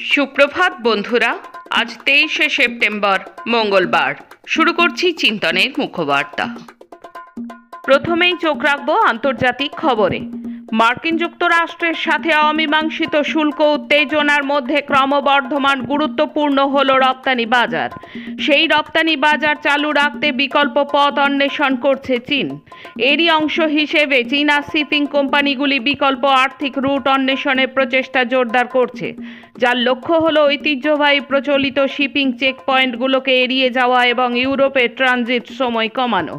সুপ্রভাত বন্ধুরা, আজ তেইশে সেপ্টেম্বর, মঙ্গলবার। শুরু করছি চিন্তনের মুখবার্তা। প্রথমেই চোখ রাখব আন্তর্জাতিক খবরে। মার্কিন যুক্তরাষ্ট্রের সাথে অমীমাংসিত শুল্ক উত্তেজনার মধ্যে ক্রমবর্ধমান গুরুত্বপূর্ণ হল রপ্তানি বাজার। সেই রপ্তানি বাজার চালু রাখতে বিকল্প পথ অন্বেষণ করছে চীন। এরই অংশ হিসেবে চীনা শিপিং কোম্পানিগুলি বিকল্প আর্থিক রুট অন্বেষণের প্রচেষ্টা জোরদার করছে, যার লক্ষ্য হল ঐতিহ্যবাহী প্রচলিত শিপিং চেক পয়েন্টগুলোকে এড়িয়ে যাওয়া এবং ইউরোপের ট্রানজিট সময় কমানো।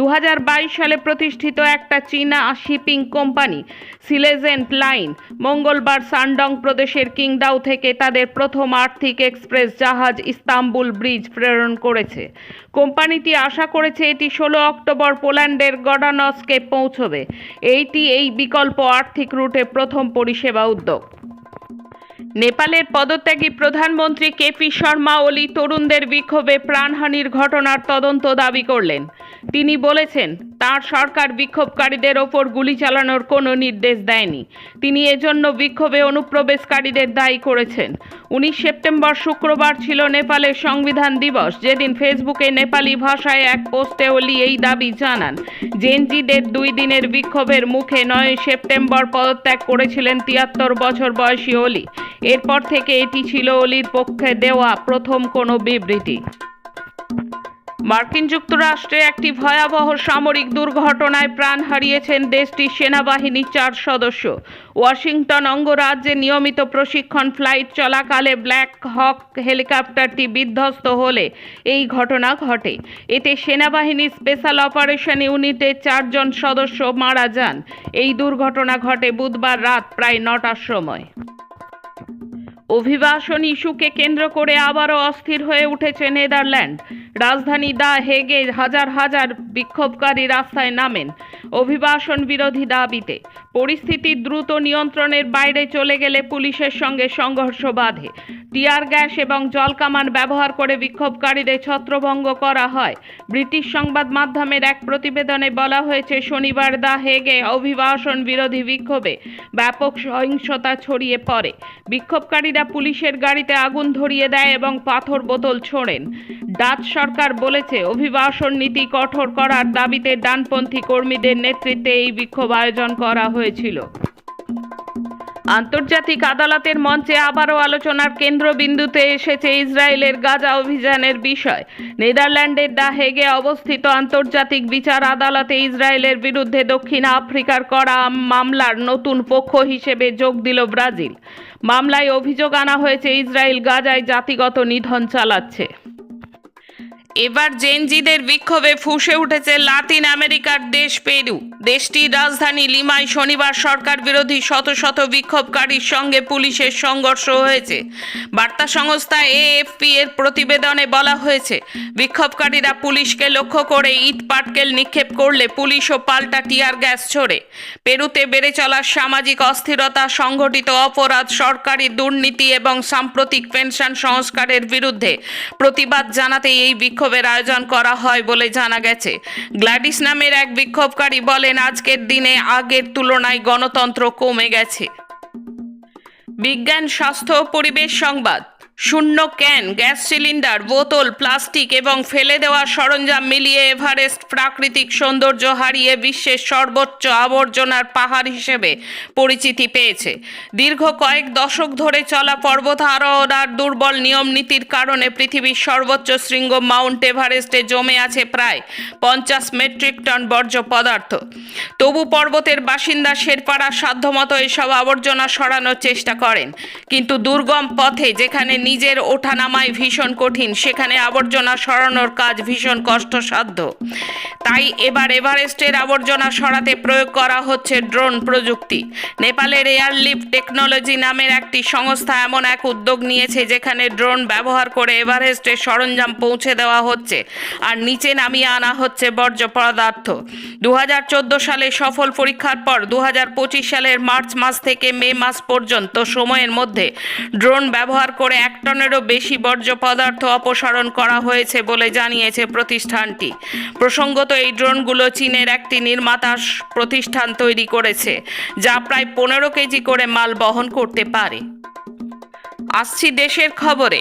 দু হাজার বাইশ সালে প্রতিষ্ঠিত একটা চীনা শিপিং কোম্পানি, সিলেজেন্ট লাইন, মঙ্গলবার সানডং প্রদেশের কিংডাও থেকে তাদের প্রথম আর্থিক এক্সপ্রেস জাহাজ ইস্তাম্বুল ব্রিজ প্রেরণ করেছে। কোম্পানিটি আশা করেছে এটি ষোলো অক্টোবর পোল্যান্ডের গডানসকে পৌঁছবে। এইটি এই বিকল্প আর্থিক রুটে প্রথম পরিষেবা উদ্যোগ। নেপালের পদত্যাগী প্রধানমন্ত্রী কেপি শর্মা ওলি তরুণদের বিক্ষোভে প্রাণহানির ঘটনার তদন্ত দাবি করলেন। তিনি বলেছেন তার সরকার বিক্ষোভকারীদের ওপর গুলি চালানোর কোনো নির্দেশ দেয়নি। তিনি এজন্য বিক্ষোভে অনুপ্রবেশকারীদের দায়ী করেছেন। উনিশ সেপ্টেম্বর শুক্রবার ছিল নেপালের সংবিধান দিবস। যেদিন ফেসবুকে নেপালি ভাষায় এক পোস্টে ওলি এই দাবি জানান, জেনজিদের দুই দিনের বিক্ষোভের মুখে নয় সেপ্টেম্বর পদত্যাগ করেছিলেন তিয়াত্তর বছর বয়সী অলি। এরপর থেকে এটি ছিল অলির পক্ষে দেওয়া প্রথম কোনো বিবৃতি। মার্কিন যুক্তরাষ্ট্রে একটি ভয়াবহ সামরিক দুর্ঘটনায় প্রাণ হারিয়েছেন দেশটির সেনাবাহিনীর চার সদস্য। ওয়াশিংটন অঙ্গরাজ্যে নিয়মিত প্রশিক্ষণ ফ্লাইট চলাকালে ব্ল্যাক হক হেলিকপ্টারটি বিধ্বস্ত হলে এই ঘটনা ঘটে। এতে সেনাবাহিনীর স্পেশাল অপারেশন ইউনিটের চারজন সদস্য মারা যান। এই দুর্ঘটনা ঘটে বুধবার রাত প্রায় নটার সময়। অভিবাসন ইস্যুকে কেন্দ্র করে আবারও অস্থির হয়ে উঠেছে নেদারল্যান্ড। রাজধানী দা হেগে হাজার হাজার বিক্ষোভকারী রাস্তায় নামেন। অভিবাসন বিরোধী দাবিতে। পরিস্থিতি দ্রুত নিয়ন্ত্রণের বাইরে চলে গেলে পুলিশের সঙ্গে সংঘর্ষ বাধে। টিয়ার গ্যাস এবং জলকামান ব্যবহার করে বিক্ষোভকারীদের ছত্রভঙ্গ করা হয়। ব্রিটিশ সংবাদ মাধ্যমের এক প্রতিবেদনে বলা হয়েছে, শনিবার দা হেগে অভিবাসন বিরোধী বিক্ষোভে ব্যাপক সহিংসতা ছড়িয়ে পড়ে। বিক্ষোভকারীরা পুলিশের গাড়িতে আগুন ধরিয়ে দেয় এবং পাথর বোতল ছোড়েন। ডাচ সরকার বলেছে, অভিবাসন নীতি কঠোর করার দাবিতে ডানপন্থী কর্মীদের নেতৃত্বে এই বিক্ষোভ আয়োজন করা হয়েছিল। আন্তর্জাতিক আদালতের মঞ্চে আবারও আলোচনার কেন্দ্রবিন্দুতে এসেছে ইসরায়েলের গাজা অভিযানের বিষয়। নেদারল্যান্ডের দা হেগে অবস্থিত আন্তর্জাতিক বিচার আদালতে ইসরায়েলের বিরুদ্ধে দক্ষিণ আফ্রিকার করা মামলার নতুন পক্ষ হিসেবে যোগ দিল ব্রাজিল। মামলায় অভিযোগ আনা হয়েছে, ইসরায়েল গাজায় জাতিগত নিধন চালাচ্ছে। এবার জেনজিদের বিক্ষোভে ফুঁসে উঠেছে লাতিন আমেরিকার দেশ পেরু। দেশটির রাজধানী লিমায় শনিবার সরকার বিরোধী শত শত বিক্ষোভকারীর সঙ্গে পুলিশের সংঘর্ষ হয়েছে। বার্তা সংস্থা এএফপি এর প্রতিবেদনে বলা হয়েছে, বিক্ষোভকারীরা পুলিশকে লক্ষ্য করে ইট পাটকেল নিক্ষেপ করলে পুলিশও পাল্টা টিয়ার গ্যাস ছোড়ে পেরুতে বেড়ে চলা সামাজিক অস্থিরতা, সংঘটিত অপরাধ, সরকারি দুর্নীতি এবং সাম্প্রতিক পেনশন সংস্কারের বিরুদ্ধে প্রতিবাদ জানাতে এই বিক্ষোভের আয়োজন করা হয় বলে জানা গেছে। গ্ল্যাডিস নামের এক বিক্ষোভকারী বলেন, আজকের দিনে আগের তুলনায় গণতন্ত্র কমে গেছে। বিজ্ঞান, স্বাস্থ্য পরিবেশ সংবাদ। শূন্য ক্যান, গ্যাস সিলিন্ডার, বোতল, প্লাস্টিক এবং ফেলে দেওয়া সরঞ্জাম মিলিয়ে এভারেস্ট প্রাকৃতিক সৌন্দর্য হারিয়ে বিশ্বের সর্বোচ্চ আবর্জনার পাহাড় হিসেবে পরিচিতি পেয়েছে। দীর্ঘ কয়েক দশক ধরে চলা পর্বতারোহণার দুর্বল নিয়ম নীতির কারণে পৃথিবীর সর্বোচ্চ শৃঙ্গ মাউন্ট এভারেস্টে জমে আছে প্রায় পঞ্চাশ মেট্রিক টন বর্জ্য পদার্থ। তবু পর্বতের বাসিন্দা শেরপাড়া সাধ্যমতো এসব আবর্জনা সরানোর চেষ্টা করেন, কিন্তু দুর্গম পথে যেখানে নিজের ওঠানামায় ভীষণ কঠিন, সেখানে আবর্জনা সরানোর কাজ ভীষণ কষ্টসাধ্য। তাই এবার এভারেস্টের আবর্জনা সরাতে প্রয়োগ করা হচ্ছে ড্রোন প্রযুক্তি। নেপালের এয়ারলিফট টেকনোলজি নামের একটি সংস্থা এমন এক উদ্যোগ নিয়েছে যেখানে ড্রোন ব্যবহার করে এভারেস্টের সরঞ্জাম পৌঁছে দেওয়া হচ্ছে আর নিচে নামিয়ে আনা হচ্ছে বর্জ্য পদার্থ। দু হাজার চোদ্দ সালে সফল পরীক্ষার পর দু হাজার পঁচিশ সালের মার্চ মাস থেকে মে মাস পর্যন্ত সময়ের মধ্যে ড্রোন ব্যবহার করে এক টনেরও বেশি বর্জ্য পদার্থ অপসারণ করা হয়েছে বলে জানিয়েছে প্রতিষ্ঠানটি। প্রসঙ্গত, এই ড্রোনগুলো চীনের একটি নির্মাতা প্রতিষ্ঠান তৈরি করেছে, যা প্রায় পনেরো কেজি করে মাল বহন করতে পারে। আসছি দেশের খবরে।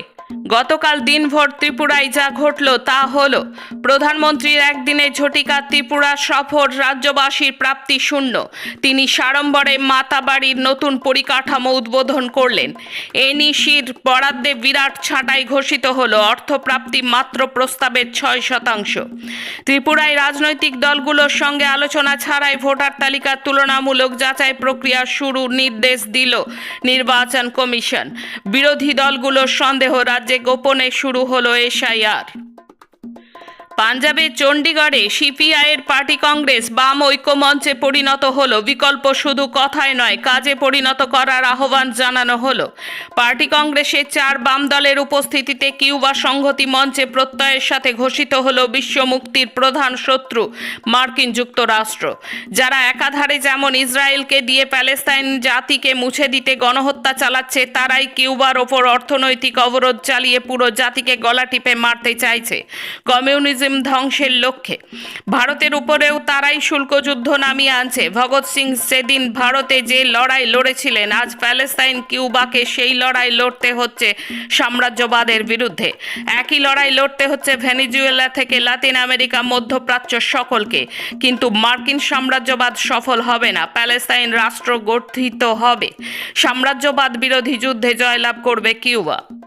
গতকাল দিনভর ত্রিপুরায় যা ঘটল তা হল, প্রধানমন্ত্রীর একদিনে ঝটিকা ত্রিপুরা সফর রাজ্যবাসীর প্রাপ্তি শূন্য। তিনি সাড়ম্বরে মাতাবাড়ির নতুন পরিকাঠামো উদ্বোধন করলেন। এনইসির বরাদ্দে বিরাট ছাঁটাই ঘোষিত হলো, অর্থপ্রাপ্তি মাত্র প্রস্তাবের ছয় শতাংশ। ত্রিপুরায় রাজনৈতিক দলগুলোর সঙ্গে আলোচনা ছাড়াই ভোটার তালিকার তুলনামূলক যাচাই প্রক্রিয়া শুরু নির্দেশ দিল নির্বাচন কমিশন। বিরোধী দলগুলোর সন্দেহ রাজ্যে গোপনে শুরু হলো এসআইআর পাঞ্জাবের চণ্ডীগড়ে সিপিআইয়ের পার্টি কংগ্রেস বাম ঐক্যমঞ্চে পরিণত হলো। বিকল্প শুধু কথায় নয়, কাজে পরিণত করার আহ্বান জানানো হলো। পার্টি কংগ্রেসের চার বাম দলের উপস্থিতিতে কিউবা সংহতি মঞ্চে প্রত্যয়ের সাথে ঘোষিত হলো বিশ্ব মুক্তির প্রধান শত্রু, মার্কিন যুক্তরাষ্ট্র। যারা একাধারে যেমন ইসরায়েলকে দিয়ে প্যালেস্তাইন জাতিকে মুছে দিতে গণহত্যা চালাচ্ছে, তারাই কিউবার ওপর অর্থনৈতিক অবরোধ চালিয়ে পুরো জাতিকে গলা টিপে মারতে চাইছে। কমিউনিজম ধ্বংসের লক্ষ্যে। ভারতের উপরেও তারাই শুল্কযুদ্ধ নামিয়ে আনছে। ভগৎ সিং সেদিন ভারতে যে লড়াই লড়েছিলেন, আজ প্যালেস্তাইন কিউবাকে সেই লড়াই লড়তে হচ্ছে সাম্রাজ্যবাদের বিরুদ্ধে। একই লড়াই লড়তে হচ্ছে ভেনিজুয়েলা থেকে লাতিন আমেরিকা, মধ্যপ্রাচ্য সকলকে। কিন্তু মার্কিন সাম্রাজ্যবাদ সফল হবে না, প্যালেস্তাইন রাষ্ট্র গঠিত হবে। সাম্রাজ্যবাদ বিরোধী যুদ্ধে জয়লাভ করবে কিউবা।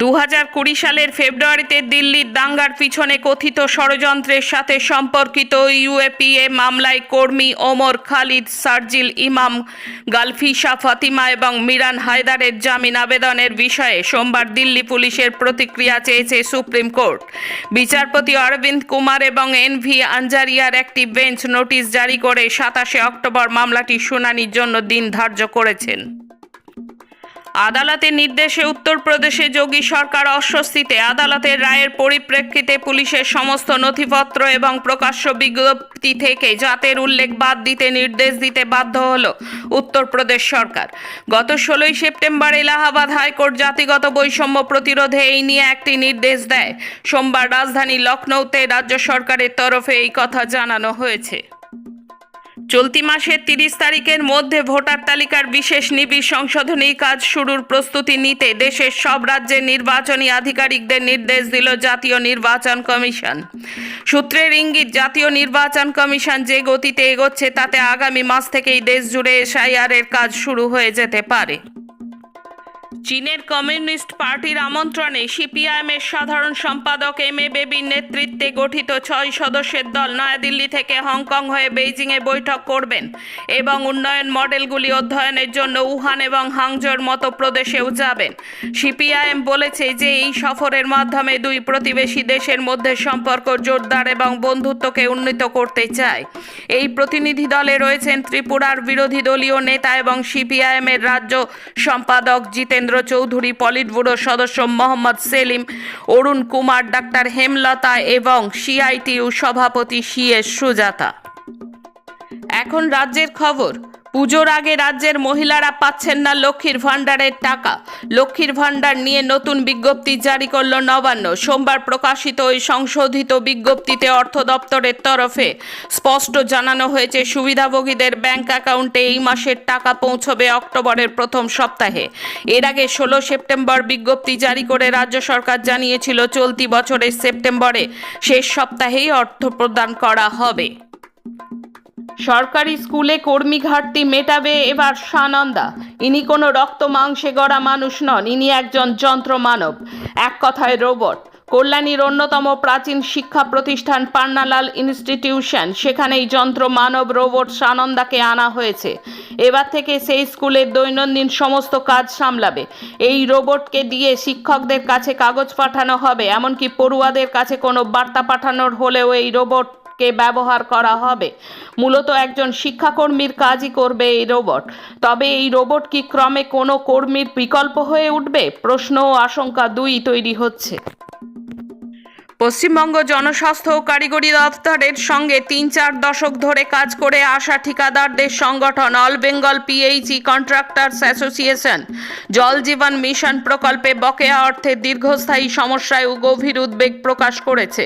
দু কুড়ি সালের ফেব্রুয়ারিতে দিল্লির দাঙ্গার পিছনে কথিত ষড়যন্ত্রের সাথে সম্পর্কিত ইউএপিএ মামলায় কর্মী ওমর খালিদ, সার্জিল ইমাম গালফিসা ফাতিমা এবং মিরান হায়দারের জামিন আবেদনের বিষয়ে সোমবার দিল্লি পুলিশের প্রতিক্রিয়া চেয়েছে সুপ্রিম কোর্ট। বিচারপতি অরবিন্দ কুমার এবং এন ভি আঞ্জারিয়ার একটি বেঞ্চ নোটিশ জারি করে সাতাশে অক্টোবর মামলাটি শুনানির জন্য দিন ধার্য করেছেন। আদালতের নির্দেশে উত্তরপ্রদেশে যোগী সরকার অস্বস্তিতে আদালতের রায়ের পরিপ্রেক্ষিতে পুলিশের সমস্ত নথিপত্র এবং প্রকাশ্য বিজ্ঞপ্তি থেকে জাতের উল্লেখ বাদ দিতে নির্দেশ দিতে বাধ্য হল উত্তরপ্রদেশ সরকার। গত ষোলোই সেপ্টেম্বর এলাহাবাদ হাইকোর্ট জাতিগত বৈষম্য প্রতিরোধে এই নিয়ে একটি নির্দেশ দেয়। সোমবার রাজধানী লখনৌতে রাজ্য সরকারের তরফে এই কথা জানানো হয়েছে। চলতি মাসের তিরিশ তারিখের মধ্যে ভোটার তালিকার বিশেষ নিবিড় সংশোধনী কাজ শুরুর প্রস্তুতি নিতে দেশের সব রাজ্যের নির্বাচনী আধিকারিকদের নির্দেশ দিল জাতীয় নির্বাচন কমিশন। সূত্রের ইঙ্গিত, জাতীয় নির্বাচন কমিশন যে গতিতে এগোচ্ছে তাতে আগামী মাস থেকেই দেশ জুড়ে এসআইআর এর কাজ শুরু হয়ে যেতে পারে। চীনের কমিউনিস্ট পার্টির আমন্ত্রণে সিপিআইএমের সাধারণ সম্পাদক এম এ বেবির নেতৃত্বে গঠিত ছয় সদস্যের দল নয়াদিল্লি থেকে হংকং হয়ে বেইজিংয়ে বৈঠক করবেন এবং উন্নয়ন মডেলগুলি অধ্যয়নের জন্য উহান এবং হাংজোর মতো প্রদেশেও যাবেন। সিপিআইএম বলেছে যে এই সফরের মাধ্যমে দুই প্রতিবেশী দেশের মধ্যে সম্পর্ক জোরদার এবং বন্ধুত্বকে উন্নীত করতে চায়। এই প্রতিনিধি দলে রয়েছেন ত্রিপুরার বিরোধী দলীয় নেতা এবং সিপিআইএমের রাজ্য সম্পাদক জিতেন্দ্র চৌধুরী, পলিট ব্যুরোর সদস্য মোহাম্মদ সেলিম, অরুণ কুমার, ডাক্তার হেমলতা এবং সিআইটিউ সভাপতি সি এস সুজাতা। এখন রাজ্যের খবর। পুজোর আগে রাজ্যের মহিলারা পাচ্ছেন না লক্ষ্মীর ভাণ্ডারের টাকা। লক্ষ্মীর ভাণ্ডার নিয়ে নতুন বিজ্ঞপ্তি জারি করল নবান্ন। সোমবার প্রকাশিত ওই সংশোধিত বিজ্ঞপ্তিতে অর্থ দপ্তরের তরফে স্পষ্ট জানানো হয়েছে, সুবিধাভোগীদের ব্যাংক অ্যাকাউন্টে এই মাসের টাকা পৌঁছবে অক্টোবরের প্রথম সপ্তাহে। এর আগে ষোলো সেপ্টেম্বর বিজ্ঞপ্তি জারি করে রাজ্য সরকার জানিয়েছিল, চলতি বছরের সেপ্টেম্বরে শেষ সপ্তাহেই অর্থ প্রদান করা হবে। সরকারি স্কুলে কর্মী ঘাটতি মেটাবে এবার সানন্দা। ইনি কোনো রক্ত মাংসে গড়া মানুষ নন, ইনি একজন যন্ত্র মানব। এক কথায় রোবট। কল্যাণীর অন্যতম প্রাচীন শিক্ষা প্রতিষ্ঠান পান্নালাল ইনস্টিটিউশন, সেখানেই যন্ত্র মানব রোবট সানন্দাকে আনা হয়েছে। এবার থেকে সেই স্কুলের দৈনন্দিন সমস্ত কাজ সামলাবে। এই রোবটকে দিয়ে শিক্ষকদের কাছে কাগজ পাঠানো হবে, এমনকি পড়ুয়াদের কাছে কোনো বার্তা পাঠানোর হলেও এই রোবট কে ব্যবহার করা হবে? মূলত একজন শিক্ষাকর্মীর কাজই করবে এই রোবট। তবে এই রোবট কি ক্রমে কোনো কর্মীর বিকল্প হয়ে উঠবে? প্রশ্ন ও আশঙ্কা দুই তৈরি হচ্ছে। পশ্চিমবঙ্গ জনস্বাস্থ্য ও কারিগরি দপ্তরের সঙ্গে তিন চার দশক ধরে কাজ করে আসা ঠিকাদারদের সংগঠন all Bengal PHE contractors association. Jal Jeevan mission প্রকল্পে বকেয়া অর্থের দীর্ঘস্থায়ী সমস্যায় ও গভীর উদ্বেগ প্রকাশ করেছে।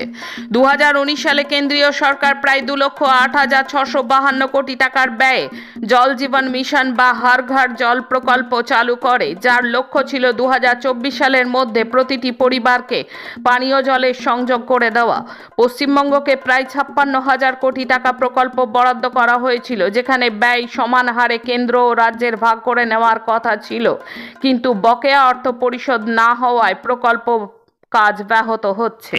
দু হাজার উনিশ সালে কেন্দ্রীয় সরকার প্রায় দু লক্ষ আট হাজার ছশো বাহান্ন কোটি টাকার ব্যয়ে জল জীবন মিশন বা হর ঘর জল প্রকল্প চালু করে, যার লক্ষ্য ছিল দু হাজার চব্বিশ সালের মধ্যে প্রতিটি পরিবারকে পানীয় জলের সংযোগ করে দেওয়া। পশ্চিমবঙ্গকে প্রায় ছাপ্পান্ন হাজার কোটি টাকা প্রকল্প বরাদ্দ করা হয়েছিল, যেখানে ব্যয় সমান হারে কেন্দ্র ও রাজ্যের ভাগ করে নেওয়ার কথা ছিল। কিন্তু বকেয়া অর্থ পরিশোধ না হওয়ায় প্রকল্প কাজ ব্যাহত হচ্ছে।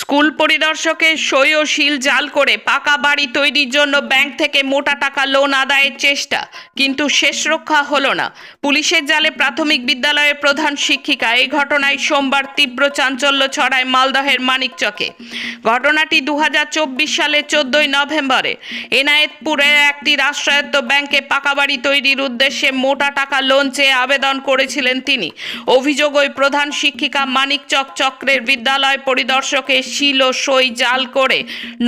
স্কুল পরিদর্শকের সই ও শিল জাল করে পাকা বাড়ি তৈরির জন্য ব্যাংক থেকে মোটা টাকা লোন আদায়ের চেষ্টা। কিন্তু শেষ রক্ষা হলো না। পুলিশের জালে প্রাথমিক বিদ্যালয়ের প্রধান শিক্ষিকা এই ঘটনায় সোমবার তীব্র চাঞ্চল্য ছড়ায় মালদহের মানিকচকে। ঘটনাটি দু সালের চোদ্দই নভেম্বরে। এনায়েতপুরের একটি রাষ্ট্রায়ত্ত ব্যাংকে পাকা বাড়ি তৈরির উদ্দেশ্যে মোটা টাকা লোন চেয়ে আবেদন করেছিলেন তিনি। অভিযোগ ওই প্রধান শিক্ষিকা মানিকচক চক্রের বিদ্যালয় পরিদর্শকের শিল ও সই জাল করে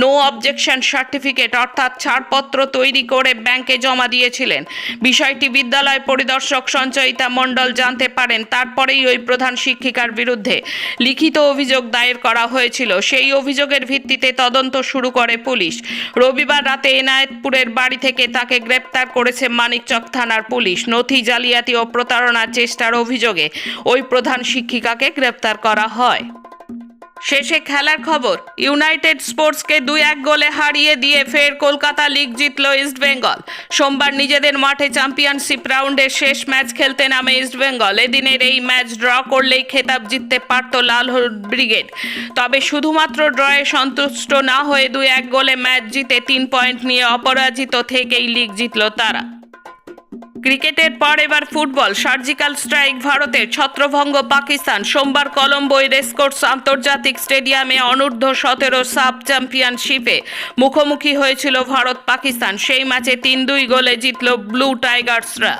নো অবজেকশন সার্টিফিকেট অর্থাৎ ছাড়পত্র তৈরি করে ব্যাংকে জমা দিয়েছিলেন। বিষয়টি বিদ্যালয় পরিদর্শক সঞ্চয়িতা মণ্ডল জানতে পারেন, তারপরেই ওই প্রধান শিক্ষিকার বিরুদ্ধে লিখিত অভিযোগ দায়ের করা হয়েছিল। সেই অভিযোগের ভিত্তিতে তদন্ত শুরু করে পুলিশ। রবিবার রাতে এনায়েতপুরের বাড়ি থেকে তাকে গ্রেপ্তার করেছে মানিকচক থানার পুলিশ। নথি জালিয়াতি ও প্রতারণার চেষ্টার অভিযোগে ওই প্রধান শিক্ষিকাকে গ্রেপ্তার করা হয়। শেষে খেলার খবর, ইউনাইটেড স্পোর্টসকে দুই এক গোলে হারিয়ে দিয়ে ফের কলকাতা লিগ জিতল ইস্ট বেঙ্গল। সোমবার নিজেদের মাঠে চ্যাম্পিয়নশিপ রাউন্ডের শেষ ম্যাচ খেলতে নামে ইস্ট বেঙ্গল। এদিনের এই ম্যাচ ড্র করলেই খেতাব জিততে পারত লাল ব্রিগেড। তবে শুধুমাত্র ড্রয়ে সন্তুষ্ট না হয়ে দুই এক গোলে ম্যাচ জিতে তিন পয়েন্ট নিয়ে অপরাজিত থেকেই লিগ জিতল তারা। ক্রিকেটের পর এবার ফুটবল। সার্জিক্যাল স্ট্রাইক ভারতের ছত্রভঙ্গ পাকিস্তান। সোমবার কলম্বোয় রেসকোর্স আন্তর্জাতিক স্টেডিয়ামে অনূর্ধ্ব সতেরো সাব চ্যাম্পিয়নশিপে মুখোমুখি হয়েছিল ভারত পাকিস্তান। সেই ম্যাচে তিন দুই গোলে জিতল ব্লু টাইগার্সরা।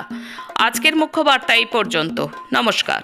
আজকের মুখ্য বার্তা এই পর্যন্ত। নমস্কার।